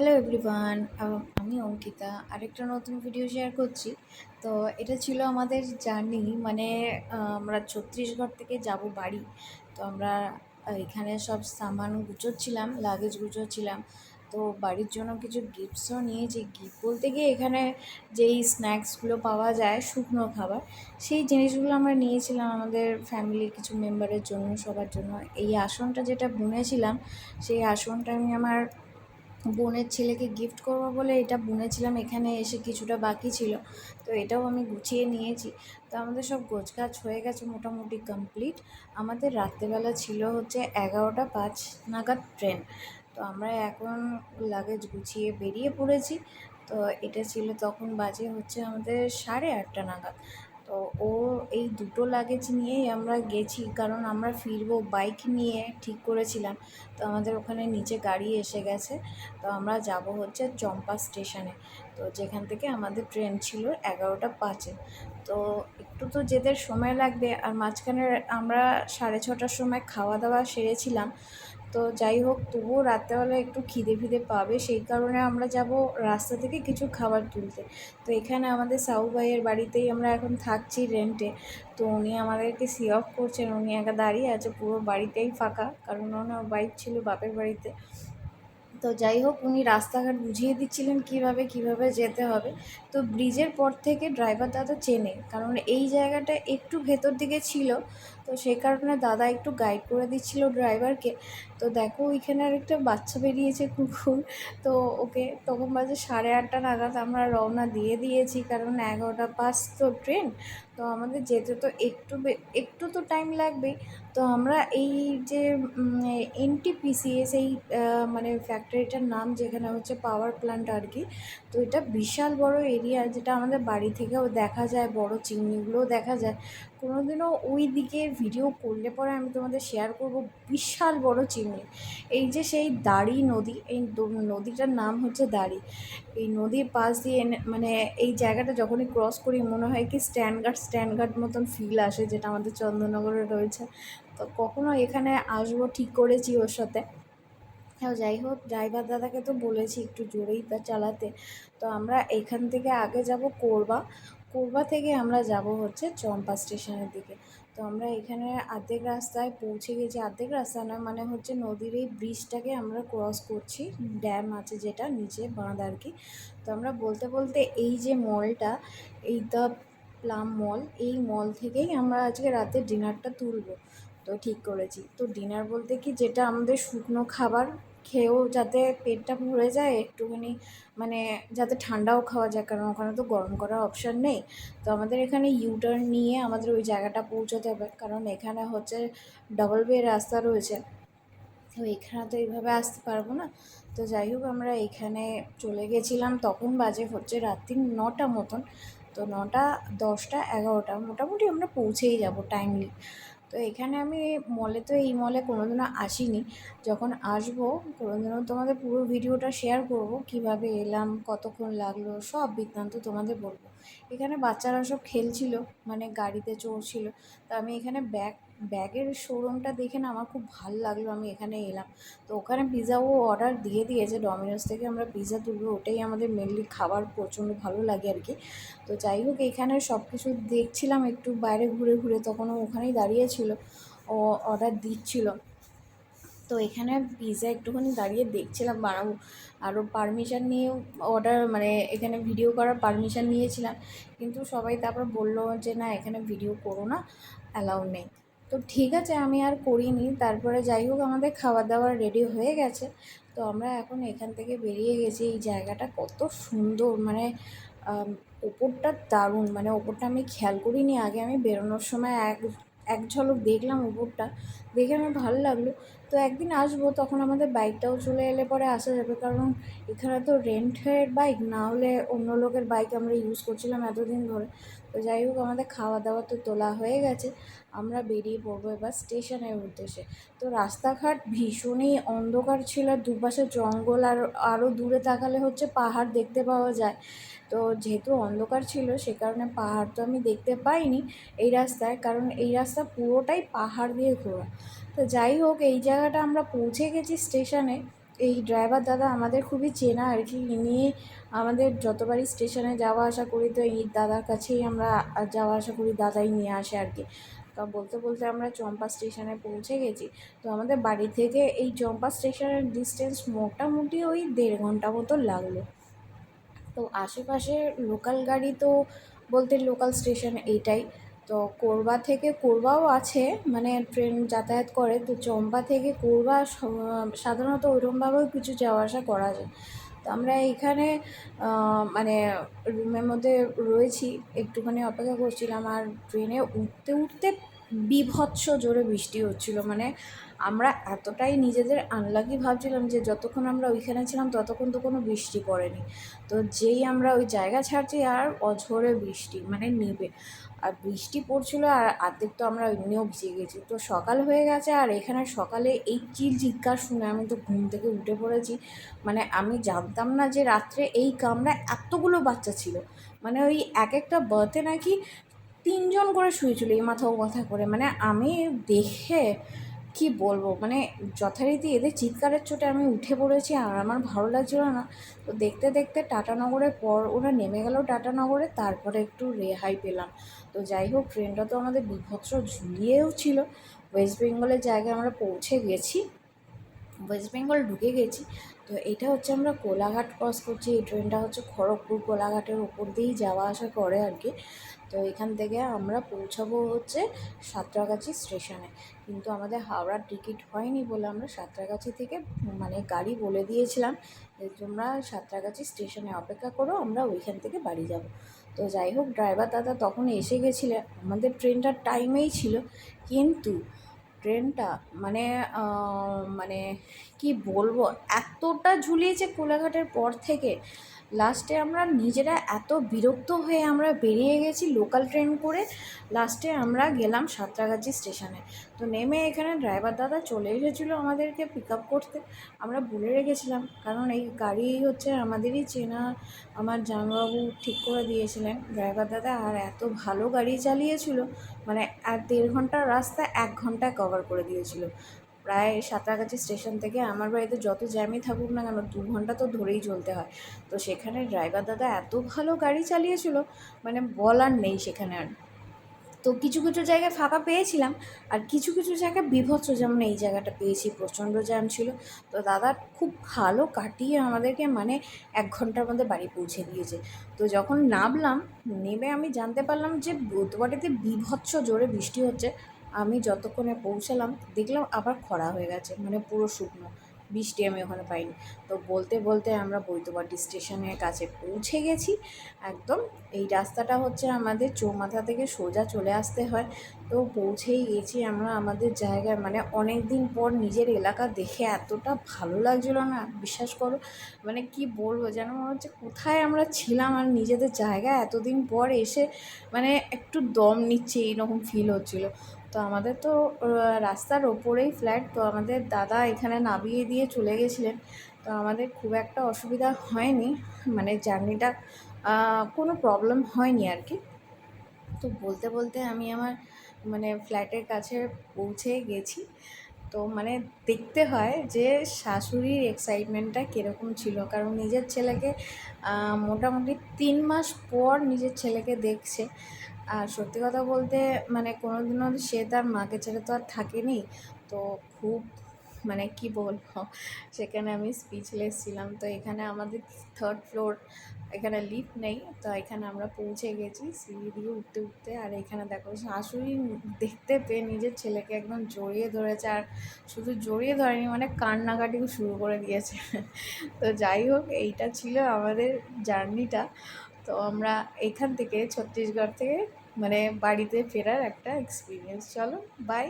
Hello everyone আমি অঙ্কিতা, আরেকটা নতুন ভিডিও শেয়ার করছি। তো এটা ছিল আমাদের জার্নি মানে আমরা ছত্তিশগড় থেকে যাব বাড়ি। তো আমরা এখানে সব সামান গুছোচ্ছিলাম লাগেজ গুছোচ্ছিলাম। তো বাড়ির জন্য কিছু গিফটসও নিয়েছি। গিফট বলতে গিয়ে এখানে যেই স্ন্যাক্সগুলো পাওয়া যায়, শুকনো খাবার, সেই জিনিসগুলো আমরা নিয়েছিলাম আমাদের ফ্যামিলির কিছু মেম্বারের জন্য, সবার জন্য। এই আসনটা যেটা বুনেছিলাম, সেই আসনটা আমি আমার বোনের ছেলেকে গিফট করব বলে এটা বুনেছিলাম, এখানে এসে কিছুটা বাকি ছিল। তো এটাও আমি গুছিয়ে নিয়েছি। তো আমাদের সব গোছগাছ হয়ে গেছে মোটামুটি কমপ্লিট আমাদের রাত্রেবেলা ছিল হচ্ছে এগারোটা পাঁচ নাগাদ ট্রেন তো আমরা এখন লাগেজ গুছিয়ে বেরিয়ে পড়েছি। তো এটা ছিল তখন বাজে হচ্ছে আমাদের সাড়ে আটটা নাগাদ। তো ও এই দুটো লাগেজ নিয়েই আমরা গেছি, কারণ আমরা ফিরবো বাইক নিয়ে ঠিক করেছিলাম। তো আমাদের ওখানে নিচে গাড়ি এসে গেছে, তো আমরা যাব হচ্ছে চম্পা স্টেশনে তো যেখান থেকে আমাদের ট্রেন ছিল এগারোটা পাঁচে। তো একটু তো যেতে সময় লাগবে, আর মাঝখানে আমরা সাড়ে ছটার সময় খাওয়া দাওয়া সেরেছিলাম। তো যাই হোক, তবুও রাত্রেবেলা একটু খিদে ফিদে পাবে, সেই কারণে আমরা যাব রাস্তা থেকে কিছু খাবার তুলতে। তো এখানে আমাদের সাউ ভাইয়ের বাড়িতেই আমরা এখন থাকছি রেন্টে তো উনি আমাদেরকে সি অফ করছেন, উনি একা দাঁড়িয়ে আছে, পুরো বাড়িতেই ফাঁকা, কারণ ওনার বাইক ছিল বাপের বাড়িতে। তো যাই হোক, উনি রাস্তাঘাট বুঝিয়ে দিচ্ছিলেন কীভাবে কীভাবে যেতে হবে। তো ব্রিজের পর থেকে ড্রাইভার দাদা চেনে, কারণ এই জায়গাটা একটু ভেতর দিকে ছিল। তো সেই কারণে দাদা একটু গাইড করে দিচ্ছিল ড্রাইভারকে তো দেখো ওইখানে আর একটা বাচ্চা বেরিয়েছে কুকুর। তো ওকে তখন বাজে সাড়ে আটটা নাগাদ আমরা রওনা দিয়ে দিয়েছি, কারণ এগারোটা পাঁচ তো ট্রেন তো আমাদের যেতে তো একটু একটু তো টাইম লাগবেই। তো আমরা এই যে এনটিপিসিএস এই মানে ফ্যাক্টরিটার নাম যেখানে হচ্ছে পাওয়ার প্ল্যান্ট আর কি তো এটা বিশাল বড় এরিয়া যেটা আমাদের বাড়ি থেকেও দেখা যায়, বড় চিমনিগুলোও দেখা যায়। কোনোদিনও ওই দিকে ভিডিও করলে পরে আমি তোমাদের শেয়ার করব বিশাল বড় চিমনি এই যে সেই দাড়ি নদী, এই নদীটার নাম হচ্ছে দাড়ি। এই নদীর পাশ দিয়ে মানে এই জায়গাটা যখনই ক্রস করি মনে হয় কি স্ট্যান্ড গার্ড স্ট্যান্ড গার্ড মতন ফিল আসে যেটা আমাদের চন্দননগরে রয়েছে। তো কখনো এখানে আসব ঠিক করেছি ওর সাথে। হ্যাঁ যাই হোক ড্রাইভার দাদাকে তো বলেছি একটু জোরেই তা চালাতে। তো আমরা এখান থেকে আগে যাব কোরবা। কোরবা থেকে আমরা যাব হচ্ছে চম্পা স্টেশনের দিকে। তো আমরা এখানে আর্ধেক রাস্তায় পৌঁছে গেছি। আর্ধেক রাস্তা নয় মানে হচ্ছে নদীর এই ব্রিজটাকে আমরা ক্রস করছি। ড্যাম আছে যেটা, নিচে বাঁধ আর কি। তো আমরা বলতে বলতে এই যে মলটা এই দ্য প্লাম মল এই মল থেকেই আমরা আজকে রাতে ডিনারটা তুলবো। তো ঠিক করেছি। তো ডিনার বলতে কি, যেটা আমাদের শুকনো খাবার খেয়েও যাতে পেটটা ভরে যায়, একটুখানি মানে যাতে ঠান্ডাও খাওয়া যায়, কারণ ওখানে তো গরম করার অপশান নেই। তো আমাদের এখানে ইউটার্ন নিয়ে আমাদের ওই জায়গাটা পৌঁছতে হবে, কারণ এখানে হচ্ছে ডবল বে রাস্তা রয়েছে। তো এখানে তো এইভাবে আসতে পারব না। তো যাই হোক, আমরা এখানে চলে গেছিলাম, তখন বাজে হচ্ছে রাত্রি নটা মতন। তো নটা, দশটা, এগারোটা, মোটামুটি আমরা পৌঁছেই যাব টাইমলি তো এখানে আমি মলে তো এই মলে কোনোদিনও আসিনি। যখন আসব, কোনোদিনও তোমাদের পুরো ভিডিওটা শেয়ার করব, কীভাবে এলাম, কতক্ষণ লাগল, সব বৃত্তান্ত তোমাদের বলব। এখানে বাচ্চারা সব খেলছিল মানে গাড়িতে চড়ছিল। তো আমি এখানে ব্যাগ ব্যাগের শোরুমটা দেখে না আমার খুব ভালো লাগল, আমি এখানে এলাম। তো ওখানে পিৎজাও অর্ডার দিয়ে দিয়েছে ডমিনোস থেকে, আমরা পিৎজা তুলবো, ওটাই আমাদের মেনলি খাবার, প্রচণ্ড ভালো লাগে আর কি। তো যাই হোক, এখানে সব কিছু দেখছিলাম, একটু বাইরে ঘুরে ঘুরে তখন ওখানেই দাঁড়িয়ে ছিল, ও অর্ডার দিচ্ছিল। তো এখানে পিৎজা একটুখানি দাঁড়িয়ে দেখছিলাম, বানাবো। আরও পারমিশন নিয়েও অর্ডার মানে এখানে ভিডিও করার পারমিশন নিয়েছিলাম। কিন্তু সবাই তারপর বলল যে, না, এখানে ভিডিও করো না অ্যালাউ নেই। তো ঠিক আছে, আমি আর করিনি। তারপরে যাই হোক, আমাদের খাবার দাবার রেডি হয়ে গেছে। তো আমরা এখন এখান থেকে বেরিয়ে গেছি। এই জায়গাটা কত সুন্দর মানে ওপরটা দারুণ। মানে ওপরটা আমি খেয়াল করিনি। আগে আমি বেরোনোর সময় এক এক ঝলক দেখলাম ওপরটা। দেখে আমার ভালো লাগল। তো একদিন আসব, তখন আমাদের বাইকটাও চলে এলে পরে আসা যাবে। কারণ এখানে তো রেন্টের বাইক না হলে অন্য লোকের বাইক আমরা ইউজ করছিলাম এতদিন ধরে। তো যাই হোক, আমাদের খাওয়া দাওয়া তো তোলা হয়ে গেছে। আমরা বেরিয়ে পড়ব এবার স্টেশনের উদ্দেশ্যে। তো রাস্তাঘাট ভীষণই অন্ধকার ছিল আর দুপাশে জঙ্গল আর আরও দূরে তাকালে হচ্ছে পাহাড় দেখতে পাওয়া যায়। তো যেহেতু অন্ধকার ছিল, সে কারণে পাহাড় তো আমি দেখতে পাইনি এই রাস্তায়, কারণ এই রাস্তা পুরোটাই পাহাড় দিয়ে ঘোরা। তো যাই হোক, এই জায়গাটা আমরা পৌঁছে গেছি স্টেশনে। এই ড্রাইভার দাদা আমাদের খুবই চেনা আর কি। ইনি আমাদের যতবারই স্টেশনে যাওয়া আসা করি তো এই দাদার কাছেই আমরা যাওয়া আসা করি, দাদাই নিয়ে আসে আর কি। তা বলতে বলতে আমরা চম্পা স্টেশনে পৌঁছে গেছি। তো আমাদের বাড়ি থেকে এই চম্পা স্টেশনের ডিস্টেন্স মোটামুটি ওই দেড় ঘণ্টা মতো লাগল। তো আশেপাশে লোকাল গাড়ি তো বলতে লোকাল স্টেশন এইটাই। তো কোরবা থেকে কোরবাও আছে মানে ট্রেন যাতায়াত করে, তো চম্পা থেকে কোরবা সাধারণত ওইরকমভাবেও কিছু যাওয়া আসা করা যায়। তো আমরা এইখানে মানে রুমের মধ্যে রয়েছি, একটুখানি অপেক্ষা করছিলাম, আর ট্রেনে উঠতে উঠতে বিভৎস জোরে বৃষ্টি হচ্ছিল মানে আমরা এতটাই নিজেদের আনলাকি ভাবছিলাম যে যতক্ষণ আমরা ওইখানে ছিলাম, ততক্ষণ তো কোনো বৃষ্টি পড়েনি। তো যেই আমরা ওই জায়গা ছাড়ছি, আর অঝরে বৃষ্টি মানে নেবে। আর বৃষ্টি পড়ছিল আর আর্ধেক তো আমরা এমনিও ভিজে গেছি। তো সকাল হয়ে গেছে আর এখানে সকালে এই চিল চিৎকার শুনে আমি তো ঘুম থেকে উঠে পড়েছি। মানে আমি জানতাম না যে রাত্রে এই কামরা এতগুলো বাচ্চা ছিল। মানে ওই এক একটা বার্থে নাকি তিনজন করে শুয়েছিল এই মাথা ও মাথা করে। মানে আমি দেখে কি বলব? মানে যথারীতি এদের চিৎকারের চোটে আমি উঠে পড়েছি আর আমার ভালো লাগছিল না। তো দেখতে দেখতে টাটানগরের পর ওরা নেমে গেল টাটানগরে তারপরে একটু রেহাই পেলাম। তো যাই হোক, ট্রেনটা তো আমাদের বিভৎস ঝুলিয়েও ছিল। ওয়েস্ট বেঙ্গলের জায়গায় আমরা পৌঁছে গেছি। ওয়েস্ট বেঙ্গল ঢুকে গেছি। তো এটা হচ্ছে আমরা কোলাঘাট ক্রস করছি। এই ট্রেনটা হচ্ছে খড়গপুর কোলাঘাটের ওপর দিয়েই যাওয়া আসা করে আর কি। তো এখান থেকে আমরা পৌঁছাবো হচ্ছে সাঁতরাগাছি স্টেশনে। কিন্তু আমাদের হাওড়ার টিকিট হয়নি বলে আমরা সাঁতরাগাছি থেকে মানে গাড়ি বলে দিয়েছিলাম যে, তোমরা সাঁতরাগাছি স্টেশনে অপেক্ষা করো, আমরা ওইখান থেকে বাড়ি যাব। তো যাই হোক, ড্রাইভার দাদা তখন এসে গেছিলে। আমাদের ট্রেনটার টাইমেই ছিল। কিন্তু ট্রেনটা মানে মানে কি বলব, এতটা ঝুলিয়েছে কোলাঘাটের পর থেকে লাস্টে আমরা নিজেরা এত বিরক্ত হয়ে আমরা বেরিয়ে গেছি লোকাল ট্রেন করে লাস্টে আমরা গেলাম সাঁতরাগাছি স্টেশনে তো নেমে এখানে ড্রাইভার দাদা চলে এসেছিল আমাদেরকে পিক আপ করতে। আমরা বলে রেখেছিলাম, কারণ এই গাড়ি হচ্ছে আমাদেরই চেনা, আমার জামাইবাবু ঠিক করে দিয়েছিলেন। ড্রাইভার দাদা আর এত ভালো গাড়ি চালিয়েছিল মানে আর দেড় ঘণ্টার রাস্তা এক ঘন্টায় কভার করে দিয়েছিল। প্রায় সাঁতরাগাছি স্টেশন থেকে আমার বাড়িতে যত জ্যামই থাকুক না কেন, দু ঘণ্টা তো ধরেই চলতে হয়। তো সেখানে ড্রাইভার দাদা এত ভালো গাড়ি চালিয়েছিল মানে বলার নেই সেখানে আর। তো কিছু কিছু জায়গায় ফাঁকা পেয়েছিলাম আর কিছু কিছু জায়গায় বিভৎস, যেমন এই জায়গাটা পেয়েছি, প্রচণ্ড জ্যাম ছিল। তো দাদা খুব ভালো কাটিয়ে আমাদেরকে মানে এক ঘণ্টার মধ্যে বাড়ি পৌঁছে দিয়েছে। তো যখন নামলাম, নেমে আমি জানতে পারলাম যে বুধবারেতে বিভৎস জোরে বৃষ্টি হচ্ছে। আমি যতক্ষণে পৌঁছালাম, দেখলাম আবার খরা হয়ে গেছে মানে পুরো শুকনো। বৃষ্টি আমি ওখানে পাইনি। তো বলতে বলতে আমরা বৈদ্যবাটি স্টেশনের কাছে পৌঁছে গেছি। একদম এই রাস্তাটা হচ্ছে আমাদের চৌমাথা থেকে সোজা চলে আসতে হয়। তো পৌঁছেই গেছি আমরা আমাদের জায়গায় মানে অনেক দিন পর নিজের এলাকা দেখে এতটা ভালো লাগছিল না, বিশ্বাস করো। মানে কি বলব যেন, মনে হচ্ছে কোথায় আমরা ছিলাম আর নিজেদের জায়গায় এতদিন পর এসে মানে একটু দম নিচ্ছে এইরকম ফিল হচ্ছিল। তো আমাদের তো রাস্তার ওপরেই ফ্ল্যাট তো আমাদের দাদা এখানে নামিয়ে দিয়ে চলে গেছিলেন। তো আমাদের খুব একটা অসুবিধা হয়নি মানে জার্নিটা কোনো প্রবলেম হয়নি আর কি। তো বলতে বলতে আমি আমার মানে ফ্ল্যাটের কাছে পৌঁছে গেছি। তো মানে দেখতে হয় যে শাশুড়ির এক্সাইটমেন্টটা কীরকম ছিল। কারণ নিজের ছেলেকে মোটামুটি তিন মাস পর নিজের ছেলেকে দেখছে। আর সত্যি কথা বলতে মানে কোনো দিনও সে তার মাকে ছেড়ে তো আর থাকেনি। তো খুব মানে কি বলব, সেখানে আমি স্পিচলেস ছিলাম। তো এখানে আমাদের থার্ড ফ্লোর এখানে লিফট নেই। তো এখানে আমরা পৌঁছে গেছি সিঁড়ি দিয়ে উঠতে উঠতে। আর এখানে দেখো, শাশুড়ি দেখতে পেয়ে নিজের ছেলেকে একদম জড়িয়ে ধরেছে। আর শুধু জড়িয়ে ধরেনি মানে কান্নাকাটিও শুরু করে দিয়েছে। তো যাই হোক, এইটা ছিল আমাদের জার্নিটা তো আমরা এখান থেকে, ছত্তিশগড় থেকে মানে বাড়িতে ফেরার একটা এক্সপিরিয়েন্স চলো বাই